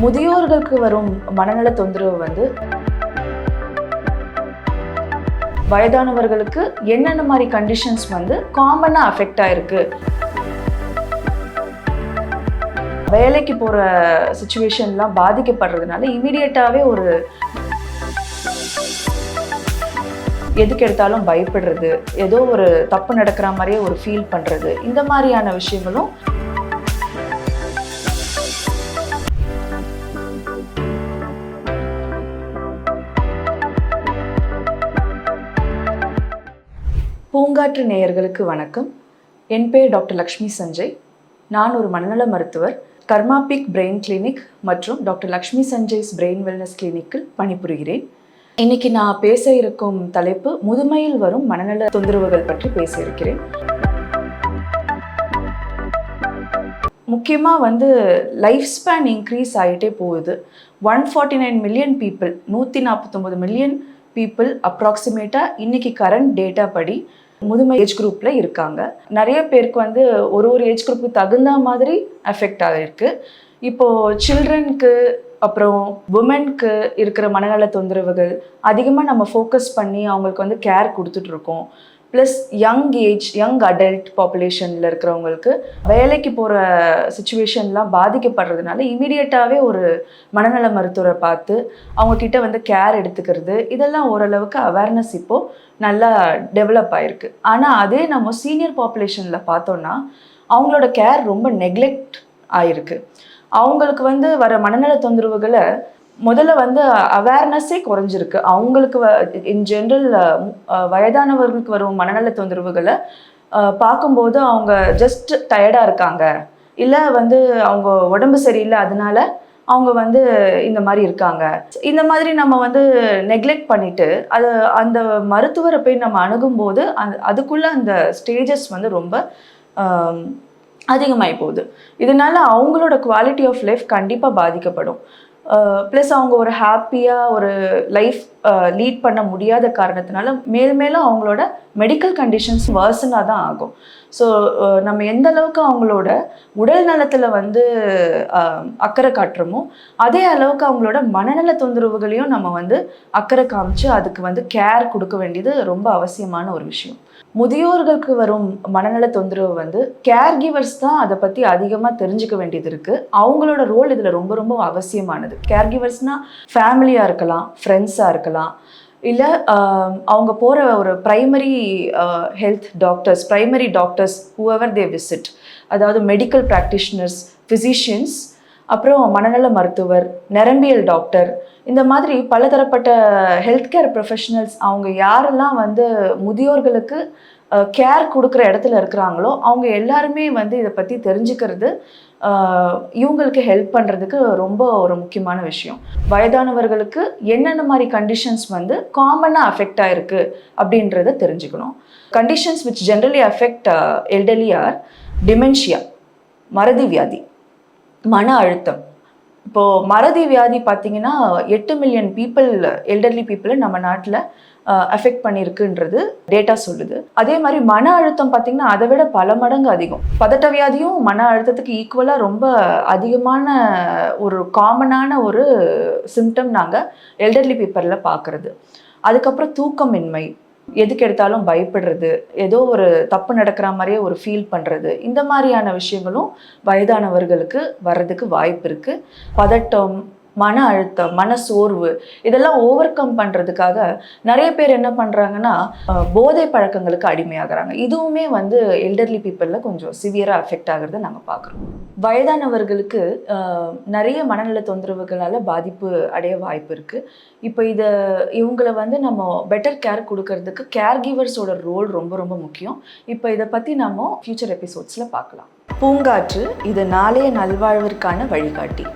முதியோர்களுக்கு வரும் மனநல தொந்தரவு வந்து வயதானவர்களுக்கு என்னென்ன மாதிரி கண்டிஷன்ஸ் வந்து காமனாக அஃபெக்ட் ஆயிருக்கு? வேலைக்கு போகிற சுச்சுவேஷன்லாம் பாதிக்கப்படுறதுனால இமீடியட்டாகவே ஒரு எதுக்கு எடுத்தாலும் பயப்படுறது ஏதோ ஒரு தப்பு நடக்கிற மாதிரியே ஒரு ஃபீல் பண்ணுறது இந்த மாதிரியான விஷயங்களும் பூங்காற்று நேயர்களுக்கு வணக்கம். என் பேர் டாக்டர் லக்ஷ்மி சஞ்சய். நான் ஒரு மனநல மருத்துவர் கர்மாபிக் பிரெயின் கிளினிக் மற்றும் doctor Lakshmi Sanjay's brain wellness கிளினிக்கில் பணிபுரிகிறேன். இன்னைக்கு நான் பேச இருக்கும் தலைப்பு முதுமையில் வரும் மனநல தொந்தரவுகள் பற்றி பேச இருக்கிறேன். முக்கியமாக வந்து லைஃப் ஸ்பேன் இன்க்ரீஸ் ஆகிட்டே போகுது. One forty nine million people நூற்றி நாற்பத்தொம்பது மில்லியன் பீப்புள் அப்ராக்சிமேட்டாக இன்னைக்கு கரண்ட் டேட்டா படி முதுமை ஏஜ் குரூப்பில் இருக்காங்க. நிறைய பேருக்கு வந்து ஒரு ஒரு ஏஜ் குரூப்புக்கு தகுந்த மாதிரி அஃபெக்ட் ஆகிருக்கு இப்போது சில்ட்ரனுக்கு அப்புறம் உமனுக்கு இருக்கிற மனநல தொந்தரவுகள் அதிகமாக நம்ம ஃபோக்கஸ் பண்ணி அவங்களுக்கு வந்து கேர் கொடுத்துட்ருக்கோம் plus young age young adult பாப்புலேஷனில் இருக்கிறவங்களுக்கு வேலைக்கு போகிற சுச்சுவேஷன்லாம் பாதிக்கப்படுறதுனால இமீடியட்டாகவே ஒரு மனநல மருத்துவரை பார்த்து அவங்கக்கிட்ட வந்து கேர் எடுத்துக்கிறது இதெல்லாம் ஓரளவுக்கு அவேர்னஸ் இப்போது நல்லா டெவலப் ஆயிருக்கு. ஆனால் அதே நம்ம சீனியர் பாப்புலேஷனில் பார்த்தோன்னா அவங்களோட கேர் ரொம்ப நெக்லெக்ட் ஆயிருக்கு. அவங்களுக்கு வந்து வர மனநல தொந்தரவுகளை முதல்ல வந்து அவேர்னஸே குறைஞ்சிருக்கு. அவங்களுக்கு இன் ஜென்ரல் வயதானவர்களுக்கு வரும் மனநல தொந்தரவுகளை பார்க்கும்போது அவங்க ஜஸ்ட் டயர்டாக இருக்காங்க. இல்லை வந்து அவங்க உடம்பு சரியில்லை அதனால அவங்க வந்து இந்த மாதிரி இருக்காங்க. இந்த மாதிரி நம்ம வந்து நெக்லெக்ட் பண்ணிட்டு அது அந்த மருத்துவரை போய் நம்ம அணுகும்போது அந் அதுக்குள்ள அந்த ஸ்டேஜஸ் வந்து ரொம்ப அதிகமாகி போகுது. இதனால அவங்களோட குவாலிட்டி ஆஃப் லைஃப் கண்டிப்பாக பாதிக்கப்படும். ப்ளஸ் அவங்க ஒரு ஹாப்பியாக ஒரு லைஃப் லீட் பண்ண முடியாத காரணத்தினால மேல் மேலும் அவங்களோட மெடிக்கல் கண்டிஷன்ஸ் வர்சனாக தான் ஆகும். ஸோ நம்ம எந்த அளவுக்கு அவங்களோட உடல் நலத்தில் வந்து அக்கறை காட்டுறோமோ அதே அளவுக்கு அவங்களோட மனநல தொந்தரவுகளையும் நம்ம வந்து அக்கறை காமிச்சு அதுக்கு வந்து கேர் கொடுக்க வேண்டியது ரொம்ப அவசியமான ஒரு விஷயம். முதியோர்களுக்கு வரும் மனநல தொந்தரவு வந்து கேர் கிவர்ஸ் தான் அதை பற்றி அதிகமாக தெரிஞ்சுக்க வேண்டியது இருக்குது அவங்களோட ரோல் இதில் ரொம்ப ரொம்ப அவசியமானது. கேர் கிவர்ஸ்னால் ஃபேமிலியாக இருக்கலாம் ஃப்ரெண்ட்ஸாக இருக்கலாம். இல்லை அவங்க போகிற ஒரு primary health doctors primary doctors whoever they visit அதாவது மெடிக்கல் ப்ராக்டிஷனர்ஸ் ஃபிசிஷியன்ஸ் அப்புறம் மனநல மருத்துவர் நரம்பியல் டாக்டர் இந்த மாதிரி பலதரப்பட்ட ஹெல்த் கேர் ப்ரொஃபஷனல்ஸ் அவங்க யாரெல்லாம் வந்து முதியோர்களுக்கு கேர் கொடுக்குற இடத்துல இருக்கிறாங்களோ அவங்க எல்லாருமே வந்து இதை பற்றி தெரிஞ்சுக்கிறது இவங்களுக்கு ஹெல்ப் பண்ணுறதுக்கு ரொம்ப ஒரு முக்கியமான விஷயம். வயதானவர்களுக்கு என்னென்ன மாதிரி கண்டிஷன்ஸ் வந்து காமனாக அஃபெக்ட் ஆகிருக்கு அப்படின்றத தெரிஞ்சுக்கணும். Conditions which generally affect elderly are dementia மறதி வியாதி மன அழுத்தம். இப்போது மறதி வியாதி பார்த்தீங்கன்னா எட்டு மில்லியன் பீப்புள் எல்டர்லி பீப்புளை நம்ம நாட்டில் அஃபெக்ட் பண்ணியிருக்குன்றது டேட்டா சொல்லுது. அதே மாதிரி மன அழுத்தம் பார்த்தீங்கன்னா அதை விட பல மடங்கு அதிகம். பதட்ட வியாதியும் மன அழுத்தத்துக்கு ஈக்குவலாக ரொம்ப அதிகமான ஒரு காமனான ஒரு சிம்டம் நாங்கள் எல்டர்லி பீப்பரில் பார்க்குறது அதுக்கப்புறம் தூக்கமின்மை. எதுக்கு எடுத்தாலும் பயப்படுறது. ஏதோ ஒரு தப்பு நடக்கிற மாதிரியே ஒரு ஃபீல் பண்ணுறது இந்த மாதிரியான விஷயங்களும் வயதானவர்களுக்கு வர்றதுக்கு வாய்ப்பு இருக்குது பதட்டம் மன அழுத்தம் மன சோர்வு இதெல்லாம் ஓவர் கம் பண்ணுறதுக்காக நிறைய பேர் என்ன பண்ணுறாங்கன்னா போதை பழக்கங்களுக்கு அடிமையாகிறாங்க. இதுவுமே வந்து எல்டர்லி பீப்புளில் கொஞ்சம் சிவியராக அஃபெக்ட் ஆகிறத நாங்கள் பார்க்குறோம் வயதானவர்களுக்கு நிறைய மனநல தொந்தரவுகளால் பாதிப்பு அடைய வாய்ப்பு இருக்குது இப்போ இதை இவங்களை வந்து நம்ம பெட்டர் கேர் கொடுக்கறதுக்கு கேர் கிவர்ஸோட ரோல் ரொம்ப ரொம்ப முக்கியம். இப்போ இதை பற்றி நம்ம ஃப்யூச்சர் எபிசோட்ஸில் பார்க்கலாம் பூங்காற்று இது நாளைய நல்வாழ்விற்கான வழிகாட்டி.